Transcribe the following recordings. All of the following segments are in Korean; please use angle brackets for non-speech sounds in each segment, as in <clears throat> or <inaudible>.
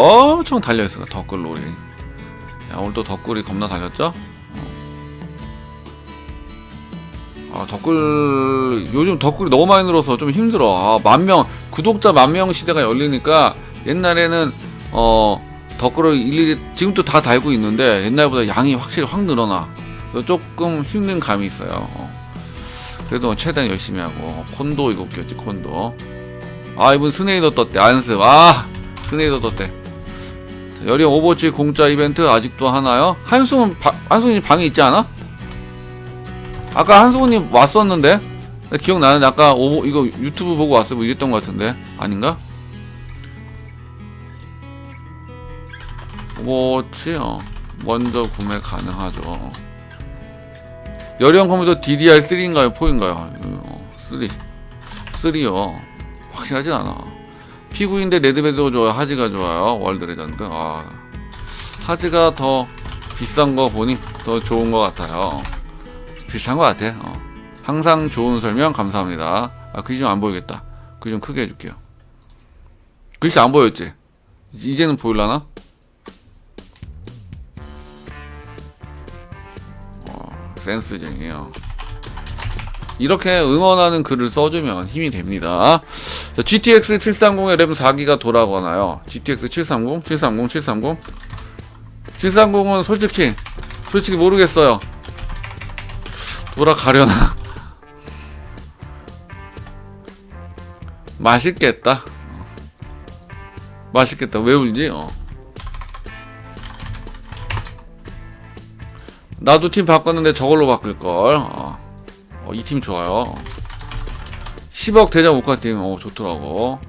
엄청 달려있어요 덧글 롤이. 야 오늘 또 덧글이 겁나 달렸죠? 아 덧글 요즘 덧글이 너무 많이 늘어서 좀 힘들어. 아 만명 구독자 만명 시대가 열리니까 옛날에는 어 덧글을 일일이 지금도 다 달고 있는데 옛날보다 양이 확실히 확 늘어나. 조금 힘든 감이 있어요. 어. 그래도 최대한 열심히 하고. 콘도 이거 웃겼지 콘도. 아 이분 스네이더 떴대. 안습 아 스네이더 떴대. 자, 여령 오버워치 공짜 이벤트 아직도 하나요? 한승은 바, 한승이 방에 있지 않아? 아까 한승우님 왔었는데 나 기억나는데 아까 오버 이거 유튜브 보고 왔어 뭐 이랬던 것 같은데 아닌가? 오버워치 어 먼저 구매 가능하죠 어. 여령 컴퓨터 DDR3인가요? 4인가요? 어, 3 3요 확실하진 않아 피구인데 레드베드가 좋아요. 하지가 좋아요. 월드 레전드. 아. 하지가 더 비싼 거 보니 더 좋은 것 같아요. 비슷한 것 같아. 어. 항상 좋은 설명 감사합니다. 아 글씨 좀 안 보이겠다. 글씨 좀 크게 해줄게요. 글씨 안 보였지? 이제는 보일라나? 어, 센스쟁이요 이렇게 응원하는 글을 써주면 힘이 됩니다. 자, GTX 730의 램 4기가 돌아가나요? GTX 730, 730, 730. 730은 솔직히 솔직히 모르겠어요. 돌아가려나? <laughs> 맛있겠다. 어. 맛있겠다. 왜 울지? 어. 나도 팀 바꿨는데 저걸로 바꿀 걸. 어. 어, 이팀 좋아요. 10억 대장 오카팀, 어, 좋더라고.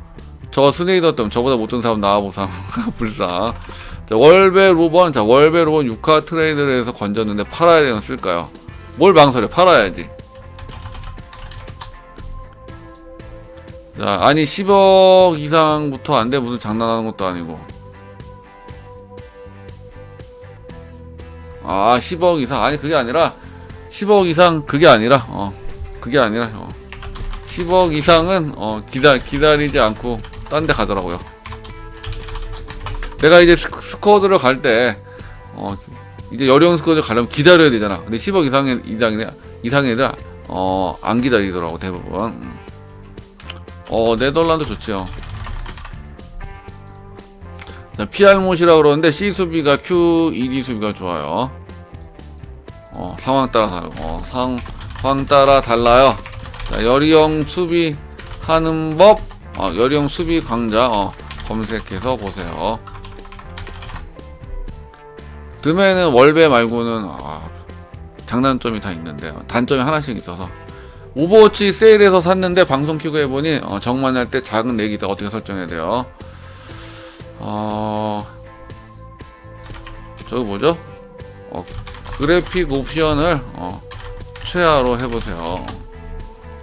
저 스네이더 때문에 저보다 못된 사람 나와보삼. <laughs> 불쌍. 자, 월베 로번, 자, 월베 로번 6카 트레이드를 해서 건졌는데 팔아야 되나 쓸까요? 뭘 망설여? 팔아야지. 자, 아니, 10억 이상부터 안 돼. 무슨 장난하는 것도 아니고. 아, 10억 이상. 아니, 그게 아니라, 10억 이상 그게 아니라 어 그게 아니라 어 10억 이상은 어 기다 기다리지 않고 딴 데 가더라고요. 내가 이제 스쿼- 스쿼드를 갈 때 어 이제 여령 스쿼드 가려면 기다려야 되잖아. 근데 10억 이상의 이상이 이상이라 어안 기다리더라고 대부분. 음. 어 네덜란드 좋지요. 자, PR못이라 그러는데 C 수비가 Q 1위 수비가 좋아요. 어, 상황 따라 다르고 어, 상황 따라 달라요. 자, 여리형 수비 하는 법, 어, 여리형 수비 강자 어, 검색해서 보세요. 듬에는 월배 말고는 아, 장단점이 다 있는데 단점이 하나씩 있어서 오버워치 세일해서 샀는데 방송 키고 해보니 어, 정만할 때 작은 내기다 어떻게 설정해야 돼요? 어 저기 뭐죠? 어, 그래픽 옵션을 어, 최하로 해보세요.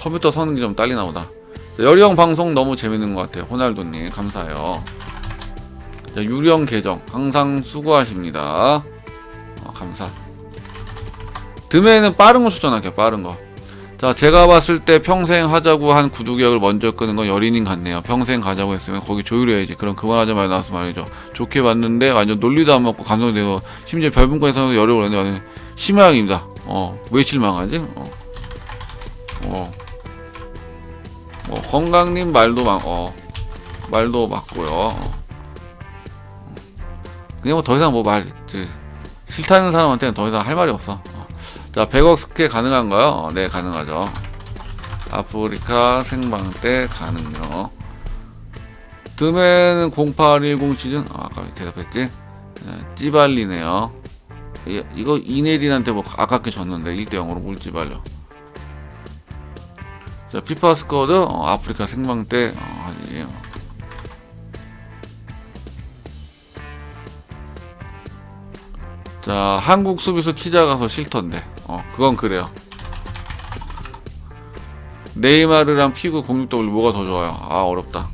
컴퓨터 성능이 좀 딸리나 보다. 자, 여리형 방송 너무 재밌는 것 같아요. 호날두님 감사해요. 자, 유령 계정 항상 수고하십니다. 어, 감사. 듬에는 빠른 거 추천할게요. 빠른 거. 자, 제가 봤을 때 평생 하자고 한 구두격을 먼저 끄는 건 여린인 같네요. 평생 가자고 했으면 거기 조율해야지. 그럼 그만하자 말 나와서 말이죠. 좋게 봤는데 완전 논리도 안 먹고 감성되고 심지어 별분과에서도 열을 오는데 완전 심양입니다. 어, 왜 실망하지? 어. 어. 어, 건강님 말도 막, 어, 말도 맞고요. 어. 그냥 뭐 더 이상 뭐 말, 저, 싫다는 사람한테는 더 이상 할 말이 없어. 어. 자, 100억 스케 가능한가요? 어, 네, 가능하죠. 아프리카 생방 때 가능요. 듬에는 0810 시즌, 아, 아까 대답했지? 네, 찌발리네요. 이, 이거 이네린한테 뭐 아깝게 졌는데 1대 0으로 물 찌발려. 자, 피파 스쿼드, 어, 아프리카 생방 때, 어. 어. 자, 한국 수비수 키 작아서 싫던데. 어, 그건 그래요. 네이마르랑 피구 06W 뭐가 더 좋아요? 아, 어렵다.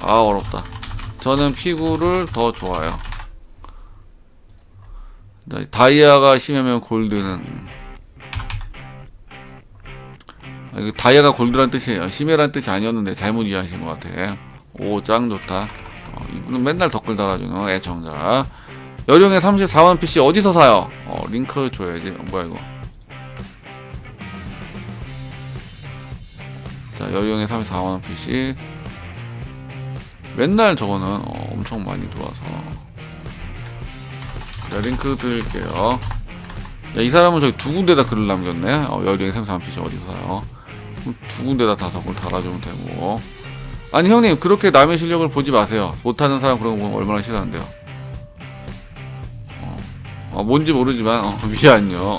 아, 어렵다. 저는 피구를 더 좋아요. 자, 다이아가 심하면 골드는 아, 다이아가 골드란 뜻이에요. 심해란 뜻이 아니었는데 잘못 이해하신 것 같아. 오, 짱 좋다. 어, 이분은 맨날 댓글 달아주는 애청자. 여룡의 34만 PC 어디서 사요? 어, 링크 줘야지. 어, 뭐야 이거? 자, 여룡의 34만원 PC. 맨날 저거는 어, 엄청 많이 들어와서. 자, 링크 드릴게요. 야, 이 사람은 저기 두 군데다 글을 남겼네. 어, 여룡의 34만 PC 어디서 사요? 두 군데다 다 댓글 달아주면 되고. 아니, 형님, 그렇게 남의 실력을 보지 마세요. 못하는 사람 그런 거 보면 얼마나 싫어한대요. 어, 어, 뭔지 모르지만, 어, <laughs> 미안요.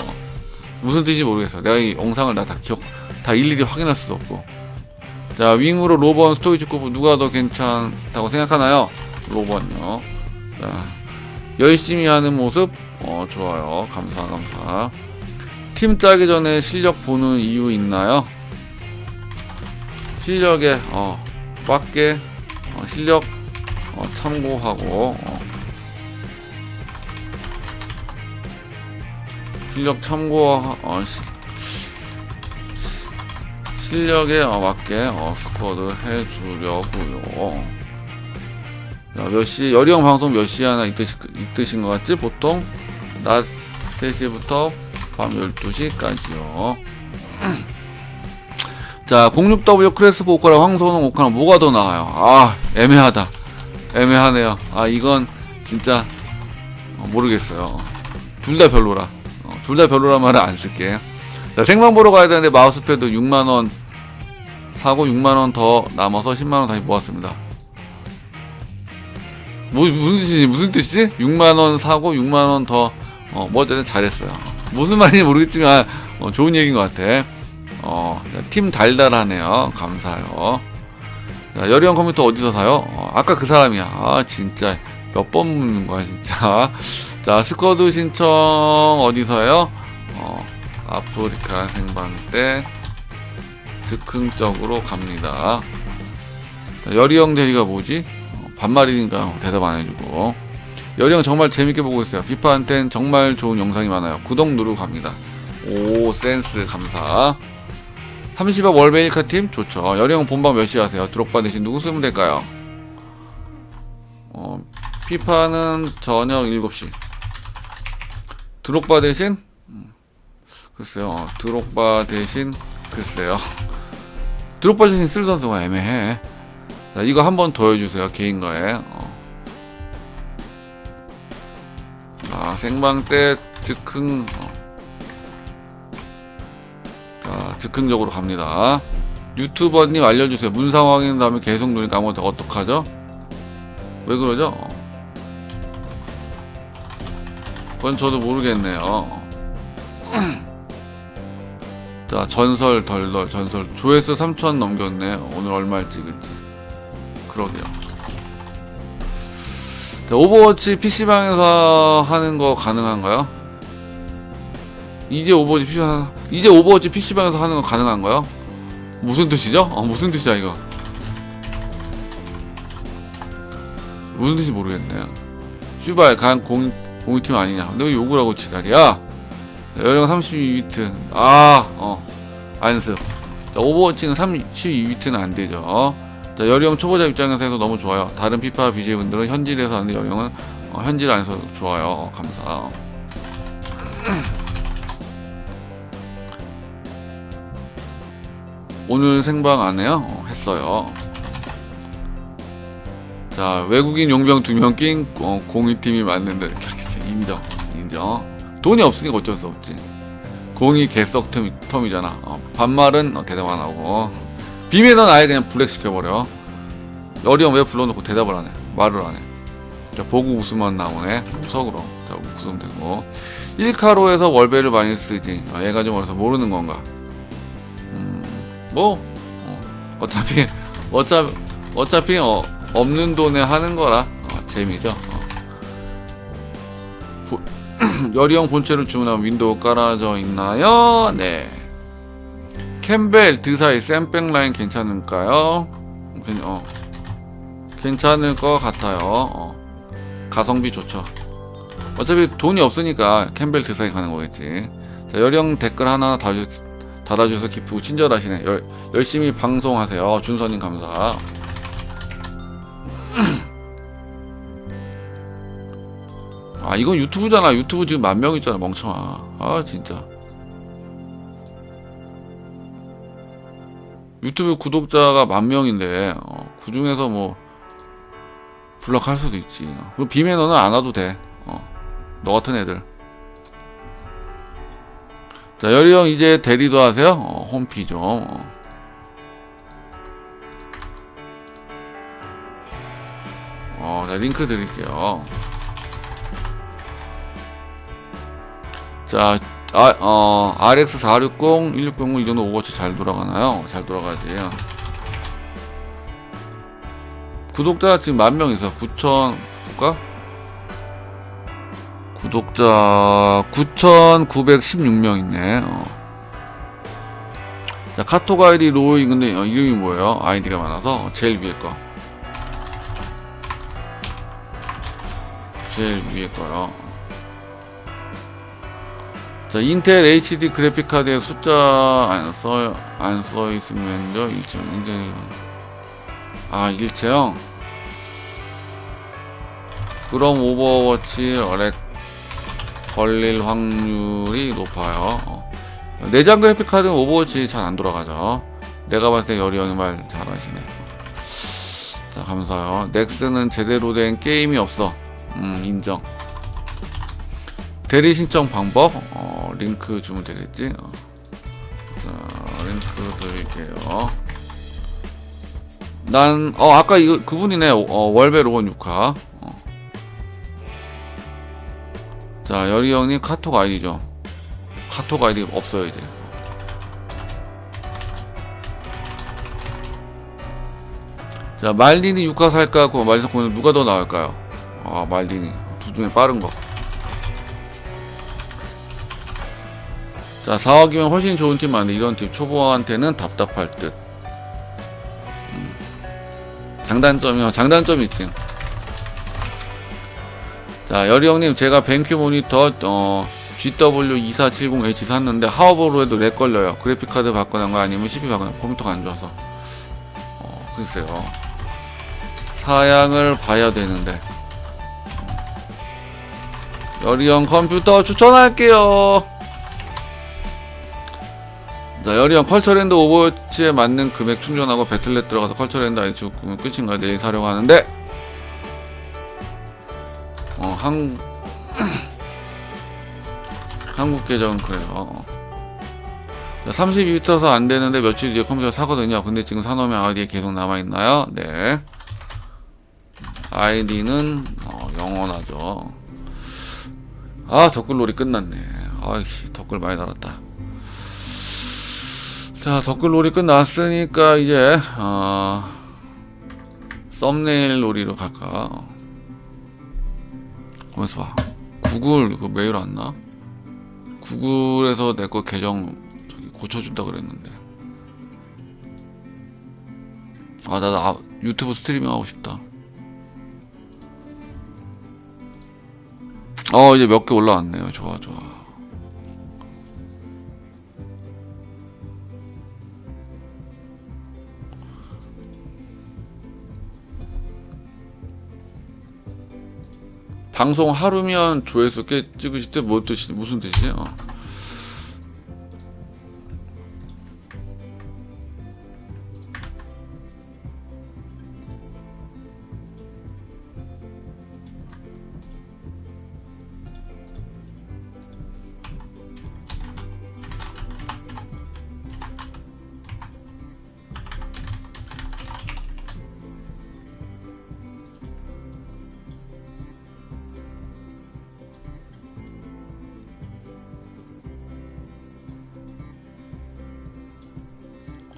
무슨 뜻인지 모르겠어. 내가 이 영상을 다, 다 기억, 다 일일이 확인할 수도 없고. 자, 윙으로 로번 스토이치코프 누가 더 괜찮다고 생각하나요? 로번요. 자, 열심히 하는 모습, 어, 좋아요. 감사, 감사. 팀 짜기 전에 실력 보는 이유 있나요? 실력에, 어, 맞게, 어, 실력, 어, 참고하고, 어, 실력 참고, 어, 시, 실력에 어, 맞게 어, 스쿼드 해주려고요. 자, 몇 시, 여리형 방송 몇 시에 하나 있듯이, 있듯인 것 같지? 보통 낮 3시부터 밤 12시까지요. <clears throat> 자, 06W 크레스포 오카랑 황소는 오카랑 뭐가 더 나아요? 아, 애매하다. 애매하네요. 아, 이건 진짜 어, 모르겠어요. 둘 다 별로라. 어, 둘다 별로란 말은 안 쓸게. 자, 생방 보러 가야 되는데 마우스패드 6만원 사고 6만원 더 남아서 10만원 다시 모았습니다. 뭐, 무슨 뜻이지? 무슨 뜻이지? 6만원 사고 6만원 더, 어, 뭐 어쨌든 잘했어요. 무슨 말인지 모르겠지만, 어, 좋은 얘기인 것 같아. 어, 자, 팀 달달하네요. 감사해요. 자, 여리형 컴퓨터 어디서 사요? 어, 아까 그 사람이야. 아, 진짜. 몇 번 묻는 거야, 진짜. 자, 스쿼드 신청 어디서요? 어, 아프리카 생방 때 즉흥적으로 갑니다. 자, 여리형 대리가 뭐지? 어, 반말이니까 대답 안 해주고. 여리형 정말 재밌게 보고 있어요. 비파한텐 정말 좋은 영상이 많아요. 구독 누르고 갑니다. 오, 센스 감사. 30억 월베이카 팀 좋죠. 여리형 본방 몇 시 하세요? 드롭바 대신 누구 쓰면 될까요? 어, 피파는 저녁 7시. 드롭바 대신 글쎄요. 어, 드록바 대신 글쎄요. <laughs> 드록바 대신 쓸 선수가 애매해. 자, 이거 한 번 더 해주세요. 개인 거에. 어. 자, 생방 때 즉흥. 어. 자, 즉흥적으로 갑니다. 유튜버님 알려주세요. 문상 확인 다음에 계속 누르니까 아무것도 어떡하죠? 왜 그러죠? 그건 저도 모르겠네요. <clears throat> 자 전설 덜덜 전설 조회수 3천 넘겼네 오늘 얼마를 찍을지 그러게요 자 오버워치 PC방에서 하는 거 가능한가요? 이제 오버워치 PC방 이제 오버워치 PC방에서 하는 거 가능한가요? 무슨 뜻이죠? 어, 무슨 뜻이야 이거 무슨 뜻인지 모르겠네요 슈발 간 공, 공익팀 아니냐 왜 욕을 하고 지랄이야 여령 32비트 아, 어, 안습. 자, 오버워치는 32비트는 안 되죠. 자, 여령 초보자 입장에서 해서 너무 좋아요. 다른 피파 BJ 분들은 현질에서 하는데 여령은 어, 현질 안 해서 좋아요. 어, 감사. <clears throat> 오늘 생방 안 해요? 어, 했어요. 자, 외국인 용병 두 명낀 어, 공익팀이 맞는데 인정, 인정. 돈이 없으니까 어쩔 수 없지. 공이 개썩 텀, 텀이잖아. 어, 반말은 어, 대답 안 하고. 비밀은 아예 그냥 블랙 시켜버려. 어려움 왜 불러놓고 대답을 안 해? 말을 안 해. 자, 보고 웃으면 나오네. 그럼. 자, 웃으면 되고. 1카로에서 월배를 많이 쓰지. 어, 얘가 좀 어려서 모르는 건가? 음, 뭐, 어, 어차피, 어차피, 어차피, 어, 없는 돈에 하는 거라. 어, 재미죠. 어. <clears throat> 여리형 본체를 주문하면 윈도우 깔아져 있나요? 네. 캠벨 드사이 샘백 라인 괜찮을까요? 괜, 어. 괜찮을 것 같아요. 어. 가성비 좋죠. 어차피 돈이 없으니까 캠벨 드사이 가는 거겠지. 자, 여령 댓글 하나 달아주, 달아주셔서 기쁘고 친절하시네. 열, 열심히 방송하세요. 준서님 감사. <clears throat> 아 이건 유튜브잖아. 유튜브 지금 만 명 있잖아. 멍청아. 아 진짜. 유튜브 구독자가 만 명인데 어, 그 중에서 뭐 블락할 수도 있지. 그 비매너는 안 와도 돼너 어, 같은 애들. 자 열이 형 이제 대리도 하세요. 어, 홈피 좀. 어. 어, 자, 링크 드릴게요. 자, 아, 어, RX460, 1600, 이 정도 오버워치 잘 돌아가나요? 잘 돌아가지. 구독자 지금 만 명 있어. 9천, 볼까? 구독자 9,916명 있네. 어. 자, 카톡 아이디 로이, 근데 어, 이름이 뭐예요? 아이디가 많아서 제일 위에 거. 제일 위에 거요. 자, 인텔 HD 그래픽 카드에 숫자 안 써, 안 써 있으면요, 일체, 인텔, 아, 일체형? 그럼 오버워치 렉 걸릴 확률이 높아요. 어. 내장 그래픽 카드는 오버워치 잘 안 돌아가죠. 내가 봤을 때 열이 형이 말 잘하시네. 자, 감사해요. 넥스는 제대로 된 게임이 없어. 음, 인정. 대리 신청 방법, 어, 링크 주면 되겠지. 어. 자, 링크 드릴게요. 난, 어, 아까 이거, 그분이네. 어, 월베 로건 6화. 어. 자, 여리 형님 카톡 아이디죠. 카톡 아이디 없어요, 이제. 자, 말린이 6화 살까? 오늘 누가 더 나을까요? 아, 말린이. 두 중에 빠른 거. 자, 4억이면 훨씬 좋은 팀 많은데 이런 팀 초보한테는 답답할 듯. 음. 장단점이요. 장단점이 있지. 자, 여리 형님, 제가 벤큐 모니터 어, GW2470H 샀는데 하워버로 해도 렉 걸려요. 그래픽 카드 바꾸는 거 아니면 바꾸는 거 컴퓨터가 안 좋아서. 어, 글쎄요. 사양을 봐야 되는데. 여리 형 컴퓨터 추천할게요. 자, 여리 형 컬처랜드 오버워치에 맞는 금액 충전하고 배틀넷 들어가서 컬처랜드 아이치 구면 끝인가요? 내일 사려고 하는데. 어, 한 <clears throat> 한국 계정은 그래요. 자, 32터서 안 되는데 며칠 뒤에 컴퓨터 사거든요. 근데 지금 사놓으면 아이디에 계속 남아 있나요? 네. 아이디는 어, 영원하죠. 아 덧글놀이 끝났네. 아이씨 덧글 많이 달았다. 자 덧글놀이 끝났으니까 이제 어, 썸네일 놀이로 갈까. 거기서 봐. 구글 그 메일 왔나? 구글에서 내 거 계정 저기 고쳐준다 그랬는데. 아, 나도 아, 유튜브 스트리밍 하고 싶다. 어, 이제 몇 개 올라왔네요. 좋아, 좋아. 방송 하루면 조회수 꽤 찍으실 때 뭐 뜻이 무슨 뜻이에요?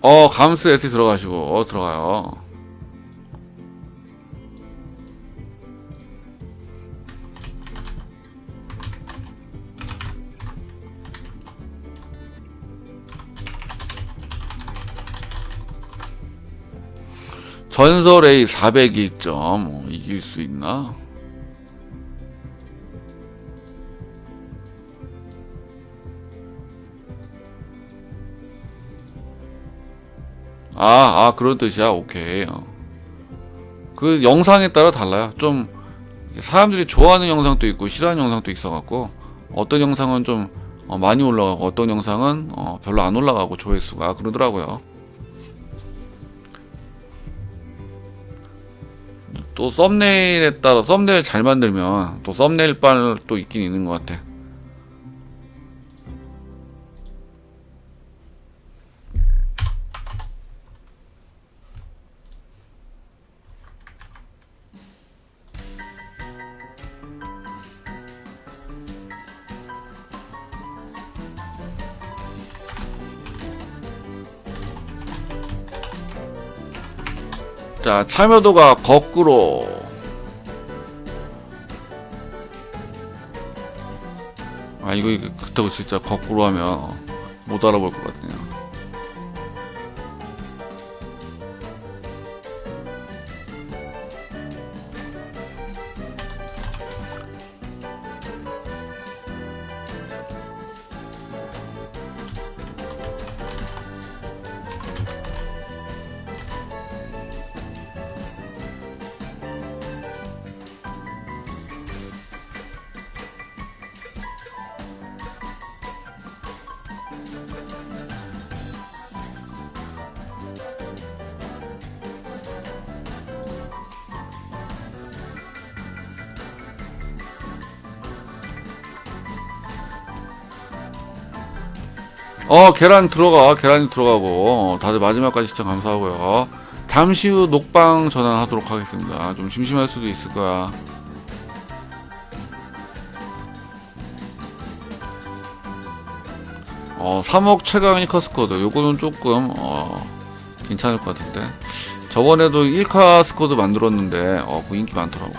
어, 감스 S 들어가시고 어, 들어가요. 전설 A 401점 어, 이길 수 있나? 아, 아, 그런 뜻이야. 오케이. 어. 그 영상에 따라 달라요. 좀 사람들이 좋아하는 영상도 있고 싫어하는 영상도 있어갖고 어떤 영상은 좀 어, 많이 올라가고 어떤 영상은 어, 별로 안 올라가고 조회수가 그러더라고요. 또 썸네일에 따라 썸네일 잘 만들면 또 썸네일 빨도 있긴 있는 것 같아. 자, 참여도가 거꾸로. 아, 이거, 이거 그렇다고 진짜 거꾸로 하면 못 알아볼 것 같네요. 어, 계란 들어가. 계란이 들어가고. 어, 다들 마지막까지 시청 감사하고요. 잠시 후 녹방 전환하도록 하겠습니다. 좀 심심할 수도 있을 거야. 어, 3억 최강 1카 스쿼드. 요거는 조금, 어, 괜찮을 것 같은데. 저번에도 1카 스쿼드 만들었는데, 어, 그 인기 많더라고.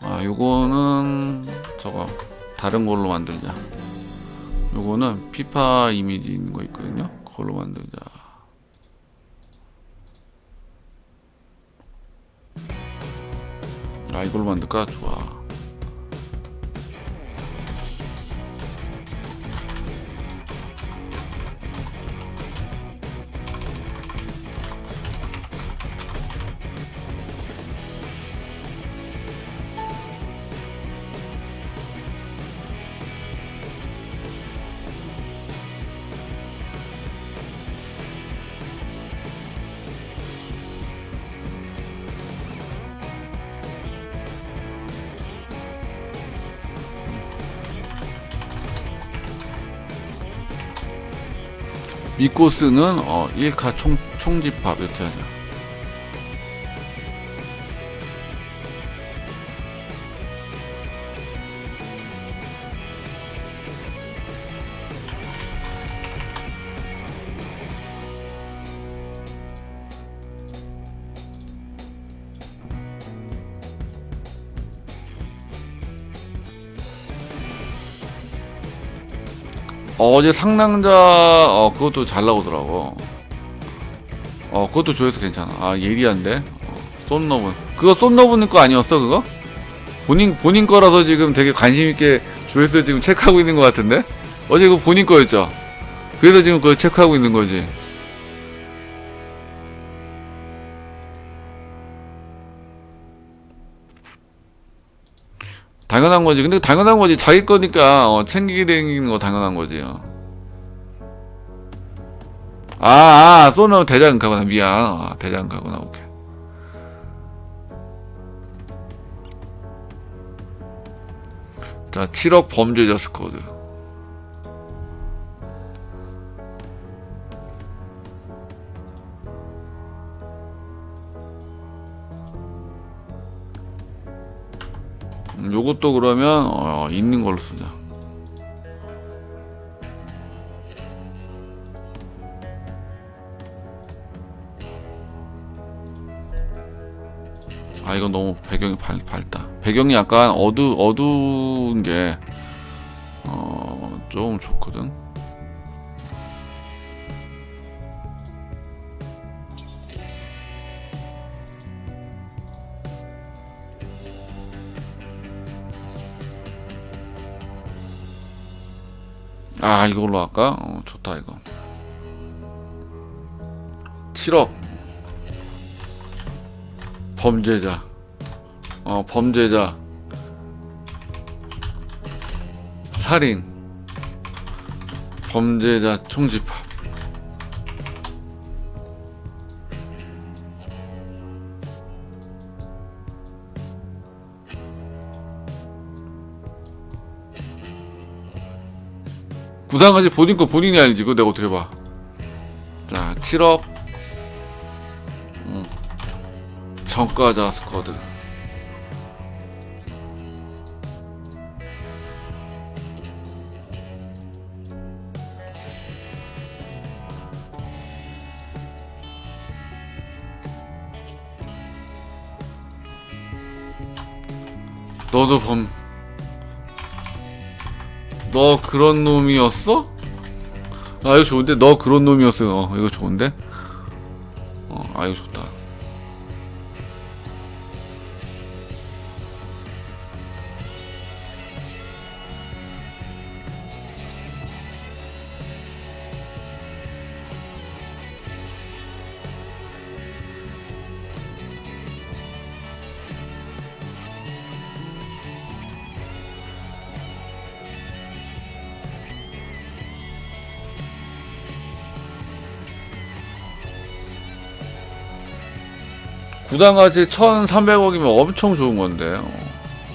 아, 요거는, 저거, 다른 걸로 만들자. 요거는 피파 이미지 있는 거 있거든요. 그걸로 만들자. 아 이걸로 만들까? 좋아. 미코스는 어 1카 총 총집합 이렇게 하자. 어, 어제 상남자 어 그것도 잘 나오더라고. 어 그것도 조회수 괜찮아. 아 예리한데. 어, 쏜너분 그거 쏜너분 거 아니었어 그거? 본인 본인 거라서 지금 되게 관심 있게 조회수 지금 체크하고 있는 것 같은데? 어제 그거 본인 거였죠? 그래서 지금 그거 체크하고 있는 거지. 당연한 거지. 근데 당연한 거지. 자기 거니까 어, 챙기게 되는 거 당연한 거지. 요 아, 아, 쏘는 대장 가구나. 미안. 아, 대장 가구나. 오케이. 자, 7억 범죄자 스쿼드. 요것도 그러면 어, 있는 걸로 쓰자. 아 이건 너무 배경이 밝, 밝다. 배경이 약간 어두 어두운 게 어, 좀 좋거든. 아 이걸로 할까? 어, 좋다 이거 7억 범죄자. 어, 범죄자. 살인. 범죄자 총집합. 부당하지 본인 거 본인이 알지 그거 내가 어떻게 봐. 자, 7억. 음. 정가자 스쿼드. 너도 범. 너 그런 놈이었어? 아 이거 좋은데 너 그런 놈이었어. 어, 이거 좋은데? 구단가치 1,300억이면 엄청 좋은 건데 어,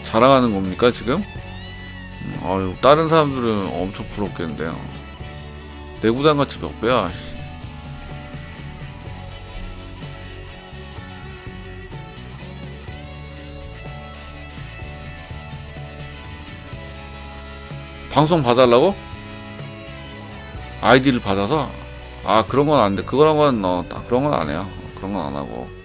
자랑하는 겁니까 지금? 음, 아유 다른 사람들은 엄청 부럽겠는데요. 내 구단가치 몇 배야? 씨. 방송 봐달라고? 아이디를 받아서? 아 그런 건 안 돼. 그런 건 어, 딱 그런 건 안 해요. 그런 건 안 하고.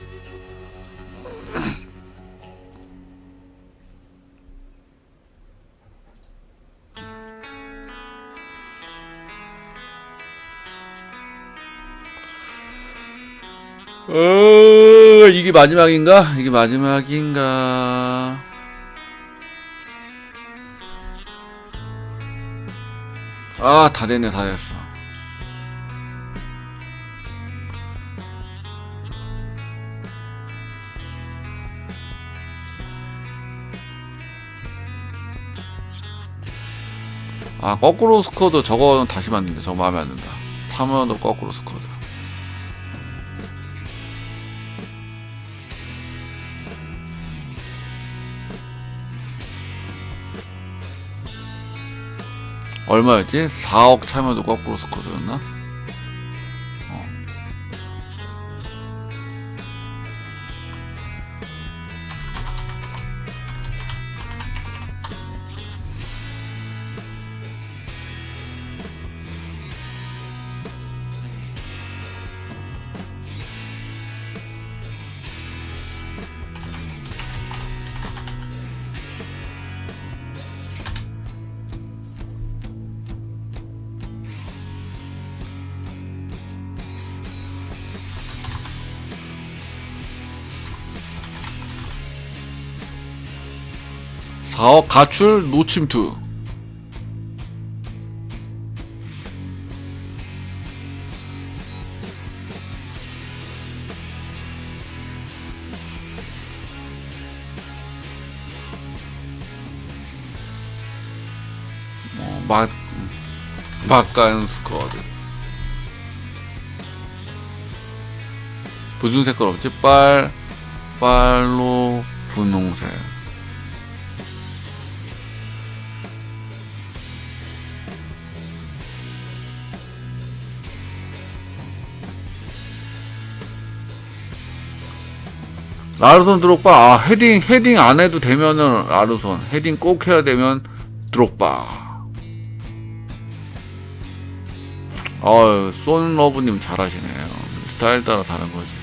어, 이게 마지막인가? 이게 마지막인가? 아, 다 됐네, 다 됐어. 아, 거꾸로 스쿼드 저거는 다시 만든다. 저거 마음에 안 든다. 참여도 거꾸로 스쿼드. 얼마였지? 4억 참여도 거꾸로 스쿼드였나? 4억 가출 노침투 어, 막간 스쿼드. 부준 색깔 없지? 빨 빨로 분홍색. 라르손 드록바 아 헤딩 헤딩 안 해도 되면은 라르손 헤딩 꼭 해야 되면 드록바. 어쏜 러브님 잘하시네요. 스타일 따라 다른 거지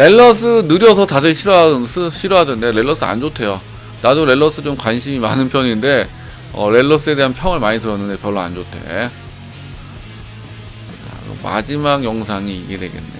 렐러스 느려서 다들 싫어하, 스- 싫어하던데 렐러스 안 좋대요. 나도 렐러스 좀 관심이 많은 편인데 어, 렐러스에 대한 평을 많이 들었는데 별로 안 좋대. 마지막 영상이 이게 되겠네.